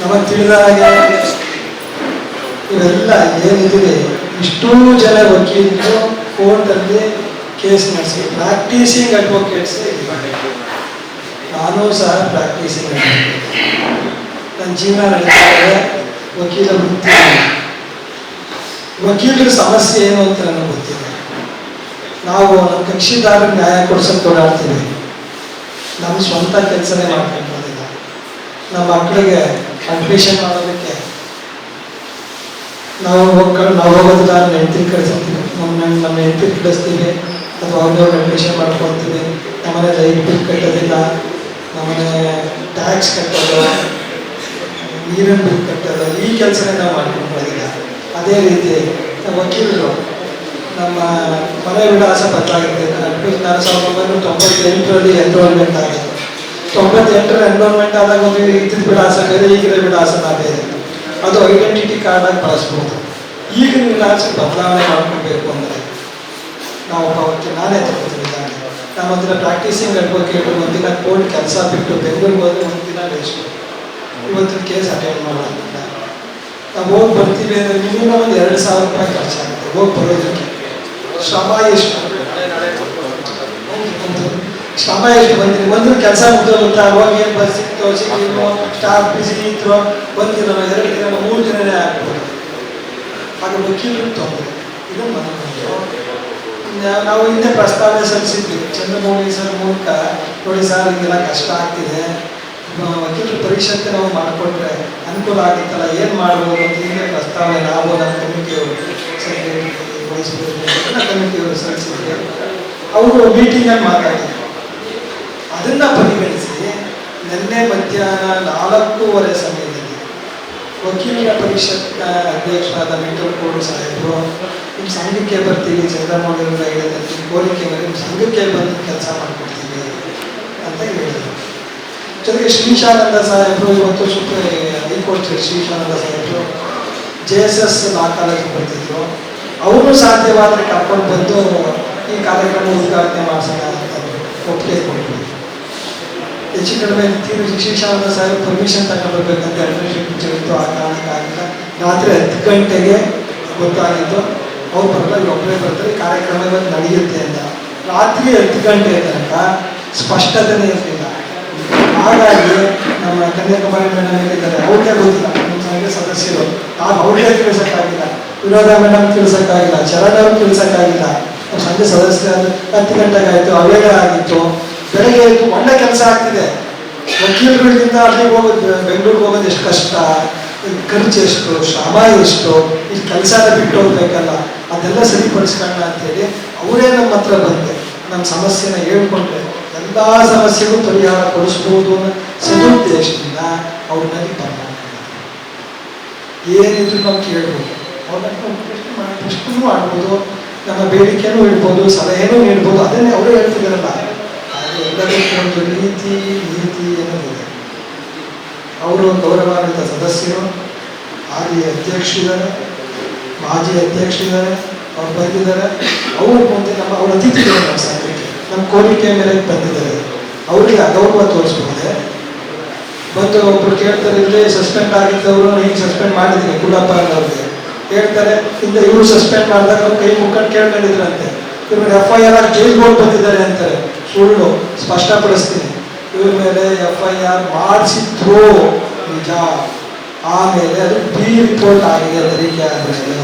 ನಮಗೆ ತಿಳಿದ ಹಾಗೆ ಇವೆಲ್ಲ ಏನಿದೆ ಇಷ್ಟೂ ಜನ ವಕೀಲರು ಕೋರ್ಟಲ್ಲಿ ಕೇಸ್ ನಡೆಸಿ ಪ್ರಾಕ್ಟೀಸಿಂಗ್ ಅಡ್ವೊಕೇಟ್ಸ್ ನಾನು ಸಹ ಪ್ರಾಕ್ಟೀಸಿಂಗ್ ನನ್ನ ಜೀವನ ನಡೆಸಿದ್ರೆ ವಕೀಲ ವೃತ್ತಿ ವಕೀಲರ ಸಮಸ್ಯೆ ಏನು ಅಂತ ನನಗೆ ಗೊತ್ತಿದೆ ನಾವು ನಮ್ಮ ಕಕ್ಷಿದಾರ ನ್ಯಾಯ ಕೊಡ್ಸೋಕೆ ಓಡಾಡ್ತೀವಿ. ನಮ್ಮ ಸ್ವಂತ ಕೆಲಸನೇ ಮಾಡ್ಕೊಂಡಿರೋದಿಲ್ಲ ನಮ್ಮ ಮಕ್ಕಳಿಗೆ ಅಡ್ಮಿಷನ್ ಮಾಡೋದಕ್ಕೆ. ನಾವು ಹೋಗ್ಕೊಂಡು ನಾವು ಹೋಗೋದಿಲ್ಲ ನಾನು ಹೆಂಡತಿ ಕಳಿಸ್ತೀವಿ ನಮ್ಮ ನಮ್ಮ ಹೆಂಡತಿ ಕಳಿಸ್ತೀವಿ ಅಥವಾ ಅವ್ರವ್ರು ಅಡ್ಮಿಷನ್ ಮಾಡ್ಕೊಳ್ತೀವಿ ನಮ್ಮನೆ ಲೈಟ್ ಬಿಲ್ ಕಟ್ಟೋದಿಲ್ಲ. ನಮ್ಮನೆ ಟ್ಯಾಕ್ಸ್ ಕಟ್ಟೋದು. ನೀರಿನ ಬಿಲ್ ಕಟ್ಟೋದು. ಈ ಕೆಲಸನೇ ನಾವು ಮಾಡ್ಕೊಂಡಿಲ್ಲ ಅದೇ ರೀತಿ ವಕೀಲರು, ನಮ್ಮ ಮನೆ ವಿಳಾಸ ಬದಲಾಗಿದೆ ನಾನು ಸಾವಿರದ ಒಂಬೈನೂರ ತೊಂಬತ್ತೆಂಟರಲ್ಲಿ ಎನ್ರೋಲ್ಮೆಂಟ್ ಆಗಿದೆ. ತೊಂಬತ್ತೆಂಟರ ಎನ್ರೋಲ್ಮೆಂಟ್ ಆದಾಗ ಒಂದು ಇದ್ದಿದ್ದ ವಿಳಾಸ ಬೇರೆ ಈಗಿನ ವಿಳಾಸನ ಬೇರೆ ಅದು ಐಡೆಂಟಿಟಿ ಕಾರ್ಡ್ ಆಗಿ ಬಳಸ್ಬೋದು. ಈಗಿನ ವಿಳಾಸ ಬದಲಾವಣೆ ಮಾಡ್ಕೊಳ್ಬೇಕು ಅಂದರೆ ನಾವು ಅವತ್ತು ನಾನೇ ತಗೋತೀನಿ ನಾನು ನಮ್ಮ ಹತ್ರ ಪ್ರಾಕ್ಟೀಸಿಂಗ್ ಅಡ್ವೊಕೇಟ್ ಒಂದಿನ ಕೋರ್ಟ್ ಕೆಲಸ ಬಿಟ್ಟು ಬೆಂಗಳೂರಿಗೆ ಹೋದ್ರೆ ಒಂದಿನ ವೇಸ್ಟ್ ಇವತ್ತಿನ ಕೇಸ್ ಅಟೆಂಡ್ ಮಾಡೋದಿಲ್ಲ ನಾವು ಹೋಗಿ ಬರ್ತೀವಿ ಅಂದರೆ ಮಿನಿಮಮ್ ಒಂದು ಎರಡು ಸಾವಿರ ರೂಪಾಯಿ ಖರ್ಚಾಗುತ್ತೆ. ಹೋಗಿ ಬರೋದಕ್ಕೆ. ಶ್ರಮ ಎಷ್ಟು? ಶ್ರಮ ಎಷ್ಟು ಬಂದಿರಿ. ಒಂದು ಕೆಲಸ ಮುಗ್ದೋಗುತ್ತಾ ಅವಾಗ ಏನು ಬಸ್ ಸಿಕ್ತೋ ಸ್ಟಾಫ್ ಬಿಸಿ ಇತ್ತು ಒಂದು ದಿನ ಎರಡು ದಿನ ಮೂರು ದಿನನೇ ಆಗ್ಬೋದು. ಆಗ ವಕೀಲರು ತೊಂದರೆ ಇದು ನಾವು ಹಿಂದೆ ಪ್ರಸ್ತಾವನೆ ಸಲ್ಲಿಸಿದ್ವಿ. ಚಂದ್ರಮೌಳಿ ಸರ್ ಮೂಲಕ ನೋಡಿ ಸರ್ ಹಿಂಗೆಲ್ಲ ಕಷ್ಟ ಆಗ್ತಿದೆ. ವಕೀಲರು ವಕೀಲರ ಪರೀಕ್ಷೆ ಅಂತ ನಾವು ಮಾಡಿಕೊಟ್ರೆ ಅನುಕೂಲ ಆಗಿತ್ತಲ್ಲ ಏನು ಮಾಡ್ಬೋದು ಅಂತ ಹಿಂದೆ ಪ್ರಸ್ತಾವನೆ ನಾವು ನಮ್ಮ ಕಮಿಟಿಯವರು? ಸೆಕ್ರೆಟರಿ ವೈಸ್ ಪ್ರೆಸಿಡೆಂಟ್ ಕಮಿಟಿಯವರು ಸಲ್ಲಿಸಿದ್ರೆ. ಅವರು ಮೀಟಿಂಗಲ್ಲಿ ಮಾತಾಡಿದ್ರು. ಅದನ್ನ ಪರಿಗಣಿಸಿ, ನಿನ್ನೆ ಮಧ್ಯಾಹ್ನ ನಾಲ್ಕೂವರೆ ಸಮಯದಲ್ಲಿ ವಕೀಲರ ಪರಿಷತ್ ಅಧ್ಯಕ್ಷರಾದ ಮೆಂಟಲ್ ಕೋಡು ಸಾಹೇಬರು, ನಿಮ್ಮ ಸಂಘಕ್ಕೆ ಬರ್ತೀವಿ ಚಂದ್ರಮೌಳಿಯವರ ನಿಮ್ಮ ಕೋರಿಕೆ ನಿಮ್ಮ ಸಂಘಕ್ಕೆ ಬಂದು ಕೆಲಸ ಮಾಡಿಕೊಡ್ತೀವಿ ಅಂತ ಹೇಳಿದರು. ಜೊತೆಗೆ ಶ್ರೀಶಾನಂದ ಸಾಹೇಬರು, ಇವತ್ತು ಸುಪ್ರೀ ಹೈಕೋರ್ಟ್ ಶ್ರೀಶಾನಂದ ಸಾಹೇಬರು, J S S law college ಬರ್ತಿದ್ರು. ಅವರು ಸಾಧ್ಯವಾದರೆ ಕರ್ಕೊಂಡು ಬಂದು ಈ ಕಾರ್ಯಕ್ರಮ ಉದ್ಘಾಟನೆ ಮಾಡಿಸೋಣ ಅಂತ ಒಪ್ಪಿಗೆ ಕೊಟ್ಟರು ಹೆಚ್ಚು ಕಡಿಮೆ ತೀರ ಶಿಕ್ಷಣ ಸಾಹೇಬ್ ಪರ್ಮಿಷನ್ ತಗೊಂಡ್ಬರ್ಬೇಕಂತ ಅಡ್ಮಿನಿಸ್ಟ್ರೇಟಿವ್ ಇತ್ತು. ಆ ಕಾರಣಕ್ಕಾಗಿಲ್ಲ. ರಾತ್ರಿ ಹತ್ತು ಗಂಟೆಗೆ ಗೊತ್ತಾಗಿತ್ತು. ಅವ್ರು ಬರ್ತಾರೆ ಒಬ್ಬರೇ ಬರ್ತಾರೆ. ಕಾರ್ಯಕ್ರಮ ನಡೆಯುತ್ತೆ ಅಂತ. ರಾತ್ರಿ ಹತ್ತು ಗಂಟೆ ತನಕ ಸ್ಪಷ್ಟತೆನೇ ಇರಲಿಲ್ಲ. ಹಾಗಾಗಿ ನಮ್ಮ ಕನ್ಯಾಕುಮಾರಿ ಮೇಡಮ್ ಹೇಳಿದ್ದಾರೆ, ಅವ್ರಿಗೆ ಗೊತ್ತಿಲ್ಲ. ನಮ್ಮ ಸದಸ್ಯರು. ಆಗ ಅವ್ರಿಗೆ ತಿಳಿಸೋಕ್ಕಾಗಿಲ್ಲ. ವಿರೋಧ ಮೇಡಮ್ ತಿಳಿಸೋಕ್ಕಾಗಿಲ್ಲ. ಚರಣ್ ಅವ್ರು ತಿಳಿಸೋಕ್ಕಾಗಿಲ್ಲ. ನಮ್ಮ ಸಂಘ ಸದಸ್ಯರಾದ ಹತ್ತು ಗಂಟೆಗೆ ಆಯಿತು, ಅವೇಗ ಆಗಿತ್ತು. ಬೆಳಗ್ಗೆ ಎದ್ದು ಒಳ್ಳೆ ಕೆಲಸ ಆಗ್ತಿದೆ. ವಕೀಲರುಗಳಿಂದ ಅಲ್ಲಿಗೆ ಹೋಗೋದು, ಬೆಂಗಳೂರಿಗೆ ಹೋಗೋದು ಎಷ್ಟು ಕಷ್ಟ. ಖರ್ಚು ಎಷ್ಟು, ಶ್ರಮ ಎಷ್ಟು ಇಲ್ಲಿ ಕೆಲಸನ ಬಿಟ್ಟು ಹೋಗ್ಬೇಕಲ್ಲ, ಅದೆಲ್ಲ ಸರಿಪಡಿಸ್ಕೊಳ್ಳೋಣ ಅಂತೇಳಿ ಅವರೇ ನಮ್ಮ ಹತ್ರ ಬಂದೆ. ನಮ್ಮ ಸಮಸ್ಯೆನ ಹೇಳ್ಕೊಂಡ್ರೆ ಎಲ್ಲ ಸಮಸ್ಯೆಗೂ ಪರಿಹಾರ ಕೊಡಿಸ್ಬೋದು ಸದುದ್ದೇಶದಿಂದ ಅವ್ರನ್ನಲ್ಲಿ ಬಂದ ಏನಿದ್ರು ನಾವು ಕೇಳ್ಬೋದು. ಅವ್ರನ್ನ ಪ್ರಶ್ನೆ ಮಾಡ್ಬೋದು, ನಮ್ಮ ಬೇಡಿಕೆನೂ ಇಡ್ಬೋದು ಸಲಹೆನೂ ನೀಡ್ಬೋದು, ಅದನ್ನೇ ಅವರು ಹೇಳ್ತಿದ್ದಾರಲ್ಲ. ಎಲ್ಲದಕ್ಕೂ ಒಂದು ರೀತಿ ನೀತಿ ಅನ್ನೋದಿದೆ ಅವರು ಗೌರವಾನ್ವಿತ ಸದಸ್ಯರು, ಹಾಲಿ ಅಧ್ಯಕ್ಷರಿದ್ದಾರೆ ಮಾಜಿ ಅಧ್ಯಕ್ಷರಿದ್ದಾರೆ ಅವ್ರು ಬಂದಿದ್ದಾರೆ. ಅವರು ಮುಂದೆ ನಮ್ಮ, ಅವ್ರ ಅತಿಥಿಗಳು ನಮ್ಮ ಸಂಘಕ್ಕೆ. ನಮ್ಮ ಕೋರಿಕೆ ಮೇಲೆ ಬಂದಿದ್ದಾರೆ. ಅವರಿಗೆ ಅಗೌರವ ತೋರಿಸ್ಬೋದೆ ಬಂದು ಒಬ್ರು ಕೇಳ್ತಾರೆ, ಇಲ್ಲಿ ಸಸ್ಪೆಂಡ್ ಆಗಿದ್ದವರು ಹಿಂಗೆ ಸಸ್ಪೆಂಡ್ ಮಾಡಿದ್ದೀನಿ ಗುಡಪ್ಪ ಅನ್ನೋರಿಗೆ. ಹೇಳ್ತಾರೆ ಹಿಂದೆ ಇವ್ರು ಸಸ್ಪೆಂಡ್ ಮಾಡಿದಾಗ ಕೈ ಮುಖಂಡು ಕೇಳ್ಕೊಂಡಿದ್ರಂತೆ. ಇವ್ರಿಗೆ ಎಫ್ ಐ ಆರ್ ಜೈಲ್ಗೆ ಹೋಗಿ ಬಂದಿದ್ದಾರೆ ಅಂತಾರೆ. ಸುಳ್ಳು ಸ್ಪಷ್ಟಪಡಿಸ್ತೀನಿ. ಇವ್ರ ಮೇಲೆ ಎಫ್ ಐ ಆರ್ ಮಾಡಿಸಿದ್ರು ನಿಜ. ಆಮೇಲೆ ಅದು ಬಿ ರಿಪೋರ್ಟ್ ಆಗಿದೆ ತನಿಖೆ ಆದಮೇಲೆ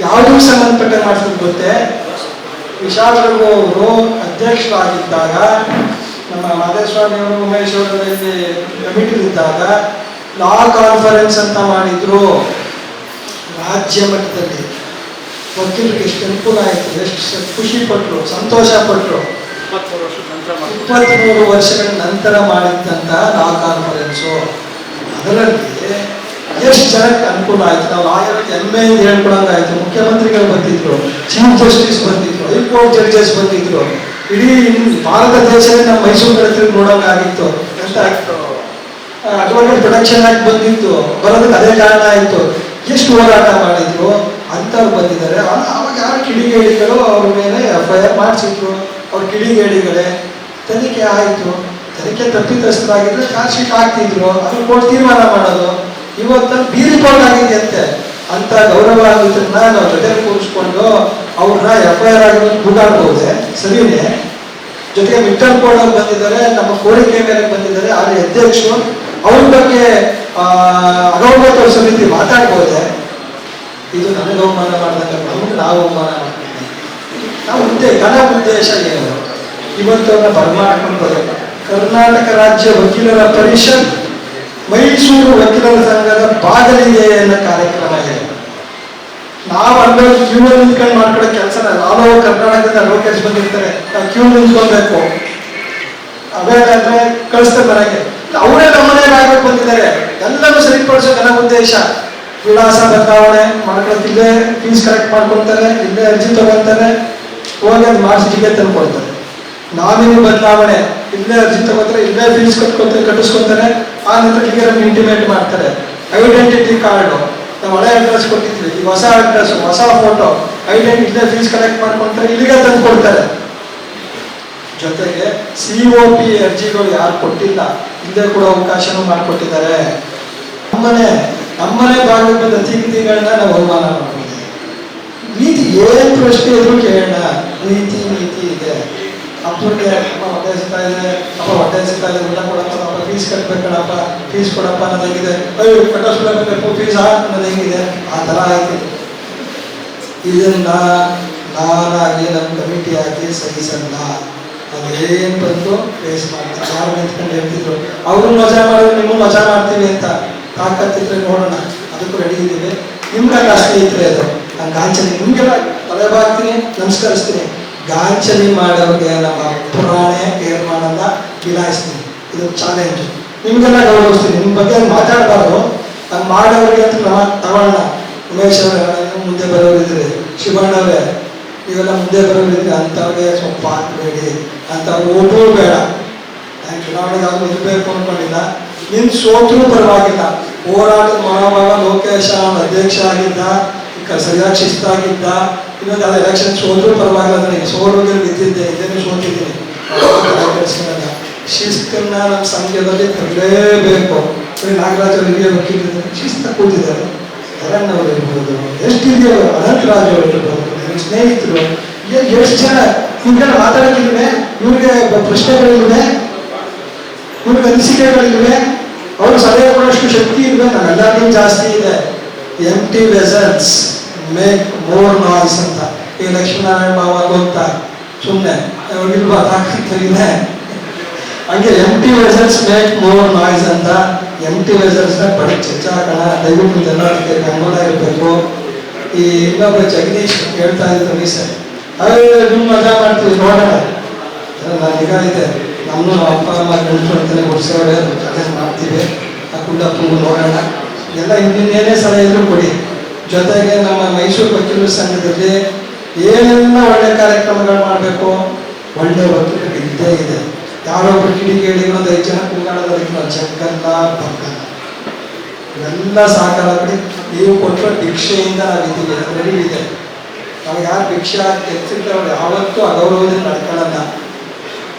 ಯಾವುದಕ್ಕೆ ಸಂಬಂಧಪಟ್ಟ ಮಾಡಿಸಿದ್ರು ಗೊತ್ತೇ? ವಿಶಾಲರಘು ಅವರು ಅಧ್ಯಕ್ಷರಾಗಿದ್ದಾಗ, ನಮ್ಮ ಮಾದೇಶ್ವಾಮಿ ಅವರು ಉಮೇಶ್ ಅವರಲ್ಲಿ ಕಮಿಟಿಲಿದ್ದಾಗ ಲಾ ಕಾನ್ಫರೆನ್ಸ್ ಅಂತ ಮಾಡಿದ್ರು. ರಾಜ್ಯ ಮಟ್ಟದಲ್ಲಿ. ವಕೀಲರಿಗೆ ಎಷ್ಟು ಅನುಕೂಲ ಆಯಿತು ಎಷ್ಟು ಖುಷಿ ಪಟ್ಟರು ಸಂತೋಷ ಪಟ್ಟರು ಇಪ್ಪತ್ತ್ಮೂರು ವರ್ಷಗಳ ನಂತರ ಮಾಡಿದ್ದಂತಹ ಲಾ ಕಾನ್ಫರೆನ್ಸು ಅದರಲ್ಲಿ ಎಷ್ಟು ಜನಕ್ಕೆ ಅನುಕೂಲ ಆಯ್ತು? ನಾವು ಲಾಯರ್ ಹೆಮ್ಮೆಯಿಂದ ಹೇಳ್ಕೊಡಂಗಾಯ್ತು ಮುಖ್ಯಮಂತ್ರಿಗಳು ಬಂದಿದ್ರು ಚೀಫ್ ಜಸ್ಟಿಸ್ ಬಂದಿದ್ರು ಹೈಕೋರ್ಟ್ ಜಡ್ಜಸ್ ಬಂದಿದ್ರು. ಇಡೀ ಭಾರತ ದೇಶವೇ ನಮ್ಮ ಮೈಸೂರು ಹತ್ರ ನೋಡೋಂಗಾಗಿತ್ತು ಅಂತ ಅಡ್ವೊಕೇಟ್ ಪ್ರೊಡಕ್ಷನ್ ಆಗಿ ಬಂದಿತ್ತು. ಬರೋದಕ್ಕೆ ಅದೇ ಕಾರಣ ಆಯಿತು. ಎಷ್ಟು ಹೋರಾಟ ಮಾಡಿದ್ರು? ಅಂಥವ್ರು ಬಂದಿದ್ದಾರೆ. ಆವಾಗ ಯಾರು ಕಿಡಿಗೇಡಿಗಳು ಅವ್ರ ಮೇಲೆ ಎಫ್ ಐ ಆರ್ ಮಾಡಿಸಿದ್ರು? ಅವ್ರ ಕಿಡಿಗೇಡಿಗಳೇ, ತನಿಖೆ ಆಯಿತು. ತನಿಖೆ ತಪ್ಪಿತಸ್ಥರಾಗಿದ್ರೆ ಚಾರ್ಜ್ ಶೀಟ್ ಹಾಕ್ತಿದ್ರು. ಅದನ್ನು ಕೋರ್ಟ್ ತೀರ್ಮಾನ ಮಾಡೋದು. ಇವತ್ತು ಬಿ ರಿಪೋರ್ಟ್ ಆಗಿದೆಯಂತೆ ಅಂತ. ಗೌರವ ಆಗಿದ್ದನ್ನ ನಾವು ಜೊತೆ ಕೂರಿಸ್ಕೊಂಡು ಅವ್ರನ್ನ ಎಫ್ ಐ ಆರ್ ಆಗಿರೋದು ಗುಡಾಡ್ಬೋದೆ ಸರಿನೇ ಜೊತೆಗೆ ಮಿಟ್ಟಲ್ ಕೋರ್ಟ್ ಅವ್ರು ಬಂದಿದ್ದಾರೆ, ನಮ್ಮ ಕೋರಿಕೆ ಮೇಲೆ ಬಂದಿದ್ದಾರೆ. ಆದರೆ ಅಧ್ಯಕ್ಷರು ಅವ್ರ ಬಗ್ಗೆ ಅಗೌರವ ಸಮಿತಿ ಮಾತಾಡ್ಬೋದೆ? ಇದು ನನಗೆ ಅವಮಾನ ಮಾಡಿದಾಗ ನಾವು ಅವಮಾನ ನಾವು ಉದ್ದೇ ಘನ ಉದ್ದೇಶ ಏನು ಇವತ್ತು ಅವ್ರನ್ನ ಬರ್ಮಾಡ್ಕೊಂಡು ಬರೋದು ಕರ್ನಾಟಕ ರಾಜ್ಯ ವಕೀಲರ ಪರಿಷತ್, ಮೈಸೂರು ವಕೀಲರ ಸಂಘದ ಬಾಗಲಿಗೆ ಅನ್ನೋ ಕಾರ್ಯಕ್ರಮ ಇದೆ. ನಾವು ಅಂದ್ರೆ ಕ್ಯೂ ನಿಂತ್ಕೊಂಡು ಮಾಡ್ಕೊಳ್ಳೋ ಕೆಲಸ ನಾವು ಕರ್ನಾಟಕದಿಂದ ಲೋಕೇಶ್ ಬಂದಿರ್ತಾರೆ. ನಾವು ಕ್ಯೂ ನಿಂತ್ಕೊಳ್ಬೇಕು ಅವೇನಾದ್ರೆ ಕಳಿಸ್ತಾರೆ ಮನೆಗೆ. ಅವರೇ ನಮ್ಮನೆಗೆ ಆಗ್ಬೇಕು ಬಂದಿದ್ದಾರೆ. ಎಲ್ಲರೂ ಸರಿಪಡಿಸೋ ಘನ ಉದ್ದೇಶ. ವಿಳಾಸ ಬದಲಾವಣೆ ಮಾಡ್ಕೊಳ್ತಿಲ್ಲೇ ಫೀಸ್ ಕಲೆಕ್ಟ್ ಮಾಡ್ಕೊಳ್ತಾರೆ, ಇಲ್ಲೇ ಅರ್ಜಿ ತಗೊಳ್ತಾರೆ. ಹೋಗಿ ಅದು ಮಾಡಿಸಿ ಟಿಕೆಟ್ ತಂದ್ಕೊಡ್ತಾರೆ ನಾಮಿನಿ ಬದಲಾವಣೆ, ಇಲ್ಲೇ ಅರ್ಜಿ ತಗೋತಾರೆ, ಇಲ್ಲೇ ಫೀಸ್ ಕಟ್ಕೊತಾರೆ, ಕಟ್ಟಿಸ್ಕೊತಾರೆ, ಆ ನಂತರ ಕ್ಲಿಯರ್ ಇಂಟಿಮೇಟ್ ಮಾಡ್ತಾರೆ. ಐಡೆಂಟಿಟಿ ಕಾರ್ಡು ನಾವು ಹಳೆ ಅಡ್ರೆಸ್ ಕೊಟ್ಟಿದ್ವಿ, ಈ ಹೊಸ ಅಡ್ರೆಸ್ ಹೊಸ ಫೋಟೋ ಐಡೆಂಟಿಟಿ ಇಲ್ಲೇ ಫೀಸ್ ಕಲೆಕ್ಟ್ ಮಾಡ್ಕೊಳ್ತಾರೆ ಇಲ್ಲಿಗೆ ತಂದು ಕೊಡ್ತಾರೆ. ಜೊತೆಗೆ ಸಿ ಒ ಪಿ ಅರ್ಜಿಗಳು ಯಾರು ಕೊಟ್ಟಿಲ್ಲ ಹಿಂದೆ ಕೂಡ ಅವಕಾಶನೂ ಮಾಡಿಕೊಟ್ಟಿದ್ದಾರೆ. ನಮ್ಮನೆ ನಮ್ಮನೆ ಭಾಗದ ಅತಿಥಿಗಳನ್ನ ನಾವು ಅವಮಾನ ಮಾಡ್ಕೊಂಡಿದ್ದೀವಿ. ನೀತಿ ಏನ್ ಪ್ರಶ್ನೆ ಇದ್ರು ಕೇಳೋಣ. ನೀತಿ ನೀತಿ ಇದೆ. ಅಪ್ಪನಿಗೆ ಅಪ್ಪ ಹೊಟ್ಟೆ ಸಿಗ್ತಾ ಇದೆ. ಅಪ್ಪ ಹೊಟ್ಟೆ ಸಿಗ್ತಾ ಇದೆ. ಊಟ ಕೊಡಪ್ಪ ಅಪ್ಪ ಫೀಸ್ ಕಟ್ಬೇಕಣಪ್ಪ ಫೀಸ್ ಕೊಡಪ್ಪ ಅನ್ನೋದು ಹೇಗಿದೆ? ಅಯ್ಯೋ ಕಟ್ಟಿಸ್ಬೇಕು ಫೀಸ್ ಅನ್ನೋದು ಹೇಗಿದೆ? ಆ ಥರ ಆಯ್ತು. ಇದನ್ನ ನಾನಾಗಿ ನಮ್ಮ ಕಮಿಟಿ ಹಾಕಿ ಸಹಿಸಲ್ಲ ಅದೇನ್ ಬಂದು ಫೇಸ್ ಮಾಡ್ತಾರೆ ಯಾರು ನಿಂತ್ಕೊಂಡು ಹೇಳ್ತಿದ್ರು? ಅವ್ರನ್ನ ಮಜಾ ಮಾಡಿದ್ರು ನಿಮ್ಮನ್ನು ಮಜಾ ಮಾಡ್ತೀವಿ ಅಂತ. ತಾಕತ್ತಿದ್ರೆ ನೋಡೋಣ. ಅದಕ್ಕೂ ರೆಡಿ ಇದ್ದೀವಿ. ನಿಮ್ಗೆ ಅಷ್ಟೇ ಇದ್ರೆ ಅದು. ನಂಗೆ ಗಾಂಚಲಿ ನಿಮ್ಗೆಲ್ಲ ಬಾಗ್ತೀನಿ ನಮಸ್ಕರಿಸ್ತೀನಿ. ಗಾಂಚಲಿ ಮಾಡೋರಿಗೆ ನಮ್ಮ ಪುರಾಣೆ ತೀರ್ಮಾನನ ಬಿಲಾಯಿಸ್ತೀನಿ ಇದು ಚಾಲೆಂಜ್ ನಿಮ್ಗೆಲ್ಲ ಗೌರವಿಸ್ತೀನಿ. ನಿಮ್ಮ ಬಗ್ಗೆ ಮಾತಾಡಬಾರ್ದು. ನಾನು ಮಾಡೋರಿಗೆ ಅಂತ ಕ್ರಮ ತಗೊಳ್ಳೋಣ. ಉಮೇಶ್ ಮುಂದೆ ಬರೋರಿದ್ರೆ ಶಿವಣ್ಣವೇ ಇವೆಲ್ಲ ಮುಂದೆ ಬರೋರಿದ್ರೆ ಅಂಥವ್ರಿಗೆ ಸ್ವಲ್ಪ ಹಾಕಬೇಡಿ ಅಂಥವ್ರು ಓದೋ ಬೇಡ. ನಾನು ಚುನಾವಣೆಗೆ ಯಾವ್ದು ನಿಲ್ಬೇಕು ಅನ್ಕೊಂಡಿಲ್ಲ. ನಿನ್ ಸೋತರೂ ಪರವಾಗಿಲ್ಲ. ಹೋರಾಟದ ಮನೋಭಾವ ಲೋಕೇಶ, ಅಧ್ಯಕ್ಷ ಆಗಿದ್ದ ಸರಿಯಾಗಿ ಶಿಸ್ತಾಗಿದ್ದ ಇನ್ನೊಂದು ಅದು ಎಲೆಕ್ಷನ್ ಸೋದರೂ ಪರವಾಗಿಲ್ಲ ನನಗೆ ಸೋಲೋದ್ರೆ ಬಿದ್ದಿದ್ದೆ ಇದೇನು ಸೋತಿದ್ದೀನಿ. ಶಿಸ್ತನ್ನ ನಮ್ಮ ಸಂಘದಲ್ಲಿ ತರಲೇಬೇಕು. ನಾಗರಾಜರು ನಾಗರಾಜ್ ಅವರಿಗೆ ವಕೀಲರು ಶಿಸ್ತ ಕೂತಿದ್ದಾರೆ. ಅರಣ್ಯವರು ಅವರು ಇರ್ಬೋದು ಎಷ್ಟು ಹಿರಿಯರು ಅನಂತರಾಜ್ ಅವರು ಇರ್ಬೋದು ಸ್ನೇಹಿತರು. ಎಷ್ಟು ಜನ ಇವ್ರಿಗೆ ಮಾತಾಡೋಕ್ಕಿಲ್ವೇ? ಇವ್ರಿಗೆ ಪ್ರಶ್ನೆಗಳಿಲ್ವೇ? ಇವ್ರಿಗೆ ಅನಿಸಿಕೆಗಳಿಲ್ವೇ? ಅವರು ಸಲಹೆ ಕೊಡೋಷ್ಟು ಶಕ್ತಿ ಇಲ್ವೇ? ನಮ್ಮೆಲ್ಲರಿಗೂ ಜಾಸ್ತಿ ಇದೆ. Empty vessels make more noise ಅಂತ. ಈ ಲಕ್ಷ್ಮೀನಾರಾಯಣ ಬಾಬ ಗೊತ್ತಾ? ಸುಮ್ಮನೆ ತಾಕತ್ತಿದೆ ಹಂಗೆ ಟಿ ವೆಸಲ್ಸ್ ಮೇಕ್ ಮೋರ್ ನಾಯ್ಸ್ ಅಂತ. ಎಂ ಟಿ ವೆಸಲ್ಸ್ ಬಡ ಚೆಚ್ಚಾಕಣ ದಯವಿಟ್ಟು ಜನರಿಗೆ ಇರಬೇಕು. ಈ ಇನ್ನೊಬ್ಬ ಜಗದೀಶ್ ಹೇಳ್ತಾ ಇದ್ರು ರೀಸೆಂಟ್ ಅದೇ ನಿಮ್ಮ ಮಜಾ ಮಾಡ್ತೀವಿ ನೋಡೋಣ. ನಾನು ಈಗ ಇದೆ. ನಮ್ಮ ಅಪ್ಪ, ಅಮ್ಮ ಗಂಟು ಅಂತಲೇ ಗುಡ್ಸೋಡೆ ಮಾಡ್ತೀವಿ. ಆ ಕುಂಡಪ್ಪು ನೋಡೋಣ. ಎಲ್ಲ ಇನ್ನೇನೇ ಸಲಹೆ ಇದ್ರು ಕೊಡಿ. ಜೊತೆಗೆ ನಮ್ಮ ಮೈಸೂರು ವಕೀಲರ ಸಂಘದಲ್ಲಿ ಏನೆಲ್ಲ ಒಳ್ಳೆ ಕಾರ್ಯಕ್ರಮಗಳು ಮಾಡಬೇಕು, ಒಳ್ಳೆ ವಕೀಲರು ಇದ್ದೇ ಇದೆ. ಯಾರೊಬ್ಬರು ಕಿಡಿಗೇಡಿ ಒಂದು ಐದು ಜನ ನಾವು ಚೆಕ್ಕಲ್ಲ ಪಕ್ಕಲ್ಲ ಇವೆಲ್ಲ ಸಾಕಾರ ಕಡೆ. ನೀವು ಕೊಟ್ಟರೆ ಭಿಕ್ಷೆಯಿಂದ ನಾವಿದ್ದೀವಿ ಅದರಲ್ಲಿ ಇದೆ. ನಾವು ಯಾರು ಭಿಕ್ಷೆ ಎತ್ತಿರ್ತಾರೆ ಅವ್ರು ಯಾವತ್ತೂ ಅಗೌರವದಿಂದ ನಡ್ಕೊಳ್ಳಲ್ಲ.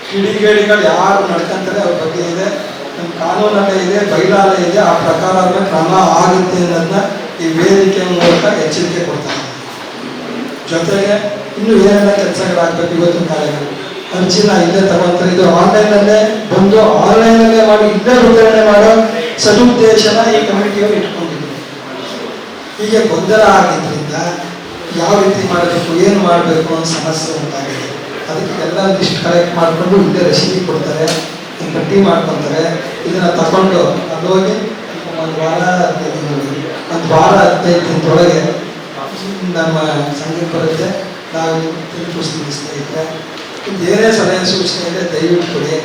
ಕಿಡಿಗೇಡಿಗಳು ಯಾರು ನಡ್ಕೊಂತಾರೆ, ಅವ್ರ ಬಗ್ಗೆ ಇದೆ. ನಮ್ಮ ಕಾನೂನಲ್ಲೇ ಇದೆ, ಬೈಲಾಲೆ ಇದೆ. ಆ ಪ್ರಕಾರ ಕ್ರಮ ಆಗುತ್ತೆ ಅನ್ನೋದನ್ನ ಈ ವೇದಿಕೆ ಮೂಲಕ ಎಚ್ಚರಿಕೆ ಕೊಡ್ತಾರೆ. ಜೊತೆಗೆ ಇನ್ನು ಏನೆಲ್ಲ ಕೆಲಸಗಳಾಗಬೇಕು ಇವತ್ತಿನ ಕಾಲದಲ್ಲಿ? ಅರ್ಜಿನ ಇಲ್ಲೇ ತಗೊಂತಾರೆ ಇದು ಆನ್ಲೈನಲ್ಲೇ ಬಂದು ಆನ್ಲೈನಲ್ಲೇ ಮಾಡಿ, ಇಲ್ಲೇ ವಿತರಣೆ ಮಾಡೋ ಸದುದ್ದೇಶನ ಈ ಕಮಿಟಿಯವರು ಇಟ್ಕೊಂಡಿದ್ರು ಹೀಗೆ ಗೊಂದಲ ಆಗಿದ್ರಿಂದ ಯಾವ ರೀತಿ ಮಾಡಬೇಕು, ಏನು ಮಾಡಬೇಕು ಅನ್ನೋ ಸಮಸ್ಯೆ ಉಂಟಾಗಿದೆ. ಅದಕ್ಕೆ ಎಲ್ಲ ಲಿಸ್ಟ್ ಕಲೆಕ್ಟ್ ಮಾಡಿಕೊಂಡು ಇಲ್ಲೇ ರಸೀದಿ ಕೊಡ್ತಾರೆ ಪಟ್ಟಿ ಮಾಡ್ಕೊತಾರೆ. ಇದನ್ನ ತಗೊಂಡು ಅಲ್ಲೋಗಿ, ಒಂದು ವಾರ ವಾರ ಹದಿನೈದು ದಿನದೊಳಗೆ ನಮ್ಮ ಸಂಘಕ್ಕೆ ಬರುತ್ತೆ. ನಾವು ತಿಳಿಸ್ತೀವಿ ಸ್ನೇಹಿತರೆ. ಏನೇ ಸಲಹೆ ಸೂಚನೆ ಇದೆ ದಯವಿಟ್ಟು ಕೊಡಿ.